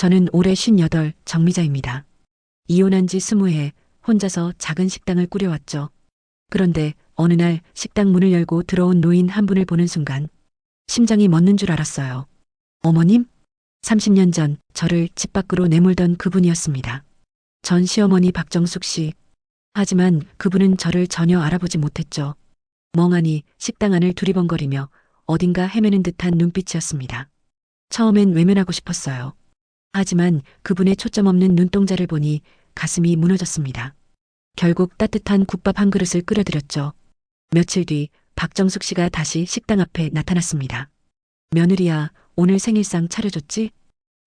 저는 올해 58 정미자입니다. 이혼한 지 20해 혼자서 작은 식당을 꾸려왔죠. 그런데 어느 날 식당 문을 열고 들어온 노인 한 분을 보는 순간 심장이 멎는 줄 알았어요. 어머님? 30년 전 저를 집 밖으로 내몰던 그분이었습니다. 전 시어머니 박정숙 씨. 하지만 그분은 저를 전혀 알아보지 못했죠. 멍하니 식당 안을 두리번거리며 어딘가 헤매는 듯한 눈빛이었습니다. 처음엔 외면하고 싶었어요. 하지만 그분의 초점 없는 눈동자를 보니 가슴이 무너졌습니다. 결국 따뜻한 국밥 한 그릇을 끓여드렸죠. 며칠 뒤 박정숙 씨가 다시 식당 앞에 나타났습니다. 며느리야, 오늘 생일상 차려줬지?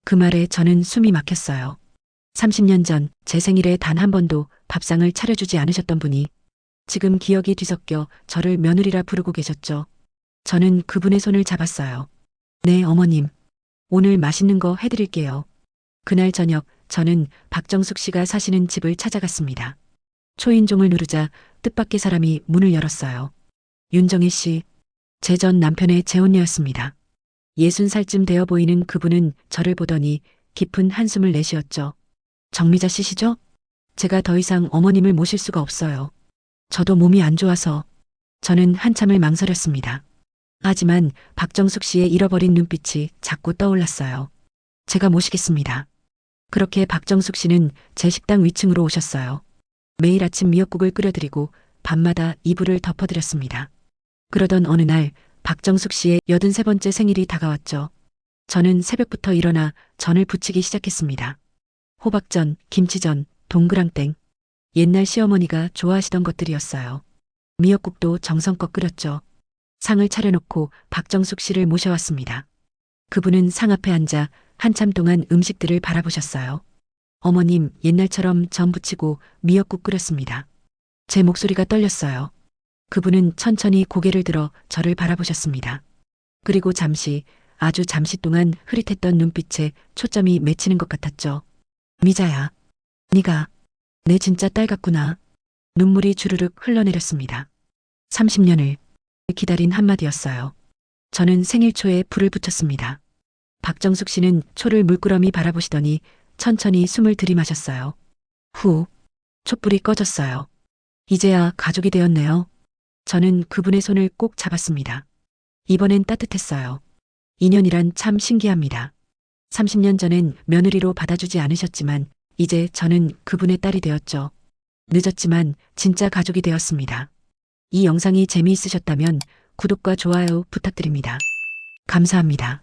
그 말에 저는 숨이 막혔어요. 30년 전 제 생일에 단 한 번도 밥상을 차려주지 않으셨던 분이 지금 기억이 뒤섞여 저를 며느리라 부르고 계셨죠. 저는 그분의 손을 잡았어요. 네, 어머님. 오늘 맛있는 거 해드릴게요. 그날 저녁 저는 박정숙 씨가 사시는 집을 찾아갔습니다. 초인종을 누르자 뜻밖의 사람이 문을 열었어요. 윤정혜 씨, 제 전 남편의 재혼녀였습니다. 예순 살쯤 되어 보이는 그분은 저를 보더니 깊은 한숨을 내쉬었죠. 정미자 씨시죠? 제가 더 이상 어머님을 모실 수가 없어요. 저도 몸이 안 좋아서 저는 한참을 망설였습니다. 하지만 박정숙 씨의 잃어버린 눈빛이 자꾸 떠올랐어요. 제가 모시겠습니다. 그렇게 박정숙 씨는 제 식당 위층으로 오셨어요. 매일 아침 미역국을 끓여드리고 밤마다 이불을 덮어드렸습니다. 그러던 어느 날 박정숙 씨의 83번째 생일이 다가왔죠. 저는 새벽부터 일어나 전을 부치기 시작했습니다. 호박전, 김치전, 동그랑땡. 옛날 시어머니가 좋아하시던 것들이었어요. 미역국도 정성껏 끓였죠. 상을 차려놓고 박정숙 씨를 모셔왔습니다. 그분은 상 앞에 앉아 한참 동안 음식들을 바라보셨어요. 어머님, 옛날처럼 전 부치고 미역국 끓였습니다. 제 목소리가 떨렸어요. 그분은 천천히 고개를 들어 저를 바라보셨습니다. 그리고 잠시, 아주 잠시 동안 흐릿했던 눈빛에 초점이 맺히는 것 같았죠. 미자야, 네가 내 진짜 딸 같구나. 눈물이 주르륵 흘러내렸습니다. 30년을 기다린 한마디였어요. 저는 생일 초에 불을 붙였습니다. 박정숙 씨는 초를 물끄러미 바라보시더니 천천히 숨을 들이마셨어요. 후, 촛불이 꺼졌어요. 이제야 가족이 되었네요. 저는 그분의 손을 꼭 잡았습니다. 이번엔 따뜻했어요. 인연이란 참 신기합니다. 30년 전엔 며느리로 받아주지 않으셨지만 이제 저는 그분의 딸이 되었죠. 늦었지만 진짜 가족이 되었습니다. 이 영상이 재미있으셨다면 구독과 좋아요 부탁드립니다. 감사합니다.